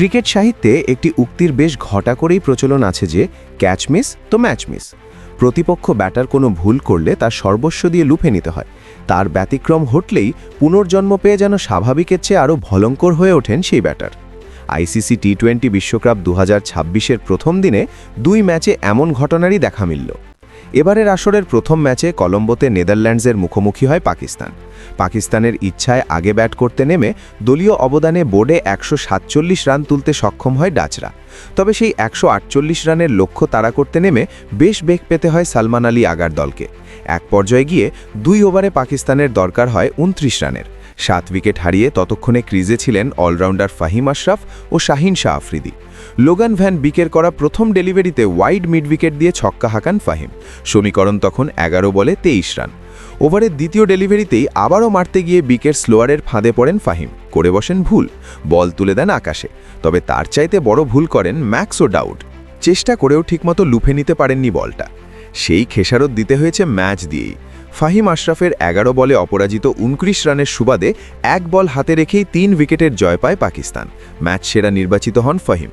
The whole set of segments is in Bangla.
ক্রিকেট সাহিত্যে একটি উক্তির বেশ ঘটা করেই প্রচলন আছে যে ক্যাচ মিস তো ম্যাচ মিস প্রতিপক্ষ ব্যাটার কোনো ভুল করলে তার সর্বস্ব দিয়ে লুফে নিতে হয়। তার ব্যতিক্রম ঘটলেই পুনর্জন্ম পেয়ে যেন স্বাভাবিকের চেয়ে আরও ভলঙ্কর হয়ে ওঠেন সেই ব্যাটার আইসিসি টি টোয়েন্টি বিশ্বকাপ দু হাজার প্রথম দিনে দুই ম্যাচে এমন ঘটনারই দেখা মিলল। এবারের আসরের প্রথম ম্যাচে কলম্বোতে নেদারল্যান্ডসের মুখোমুখি হয় পাকিস্তান। পাকিস্তানের ইচ্ছায় আগে ব্যাট করতে নেমে দলীয় অবদানে বোর্ডে একশো সাতচল্লিশ রান তুলতে সক্ষম হয় ডাচরা। তবে সেই একশো আটচল্লিশ রানের লক্ষ্য তাড়া করতে নেমে বেশ বেগ পেতে হয় সালমান আলী আগার দলকে। এক পর্যায়ে গিয়ে দুই ওভারে পাকিস্তানের দরকার হয় উনত্রিশ রানের। সাত উইকেট হারিয়ে ততক্ষণে ক্রিজে ছিলেন অলরাউন্ডার ফাহিম আশরাফ ও শাহিন শাহ আফ্রিদি। লোগান ভ্যান বিকের করা প্রথম ডেলিভারিতে ওয়াইড মিড উইকেট দিয়ে ছক্কা হাঁকান ফাহিম। সমীকরণ তখন এগারো বলে তেইশ রান। ওভারের দ্বিতীয় ডেলিভারিতেই আবারও মারতে গিয়ে বিকের স্লোয়ারের ফাঁদে পড়েন ফাহিম। করে বসেন ভুল, বল তুলে দেন আকাশে। তবে তার চাইতে বড় ভুল করেন ম্যাক্স ও ডাউট চেষ্টা করেও ঠিকমতো লুফে নিতে পারেননি বলটা। সেই খেসারত দিতে হয়েছে ম্যাচ দিয়েই। ফাহিম আশরাফের এগারো বলে অপরাজিত উনত্রিশ রানের সুবাদে এক বল হাতে রেখেই তিন উইকেটের জয় পায় পাকিস্তান। ম্যাচ সেরা নির্বাচিত হন ফাহিম।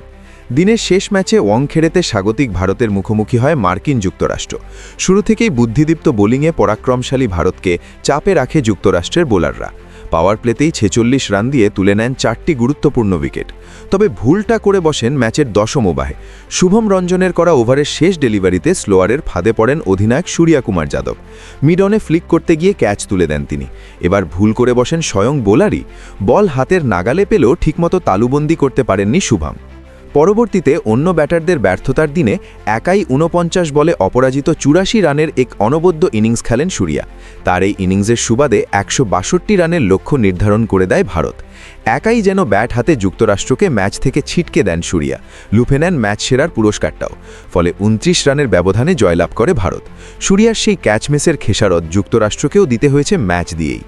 দিনের শেষ ম্যাচে ওয়াংখেড়েতে স্বাগতিক ভারতের মুখোমুখি হয় মার্কিন যুক্তরাষ্ট্র। শুরু থেকেই বুদ্ধিদীপ্ত বোলিংয়ে পরাক্রমশালী ভারতকে চাপে রাখে যুক্তরাষ্ট্রের বোলাররা। পাওয়ার প্লেতেই ছেচল্লিশ রান দিয়ে তুলে নেন চারটি গুরুত্বপূর্ণ উইকেট। তবে ভুলটা করে বসেন ম্যাচের দশম ওভারে। শুভম রঞ্জনের করা ওভারের শেষ ডেলিভারিতে স্লোয়ারের ফাঁদে পড়েন অধিনায়ক সূর্যা কুমার যাদব মিডনে ফ্লিক করতে গিয়ে ক্যাচ তুলে দেন তিনি। এবার ভুল করে বসেন স্বয়ং বোলারই। বল হাতের নাগালে পেলেও ঠিকমতো তালুবন্দি করতে পারেননি শুভম। পরবর্তীতে অন্য ব্যাটারদের ব্যর্থতার দিনে একাই ঊনপঞ্চাশ বলে অপরাজিত চুরাশি রানের এক অনবদ্য ইনিংস খেলেন সুরিয়া। তার এই ইনিংসের সুবাদে একশো বাষট্টি রানের লক্ষ্য নির্ধারণ করে দেয় ভারত। একাই যেন ব্যাট হাতে যুক্তরাষ্ট্রকে ম্যাচ থেকে ছিটকে দেন সুরিয়া। লুফে নেন ম্যাচ সেরার পুরস্কারটাও। ফলে উনত্রিশ রানের ব্যবধানে জয়লাভ করে ভারত। সুরিয়ার সেই ক্যাচ মিসের খেসারত যুক্তরাষ্ট্রকেও দিতে হয়েছে ম্যাচ দিয়েই।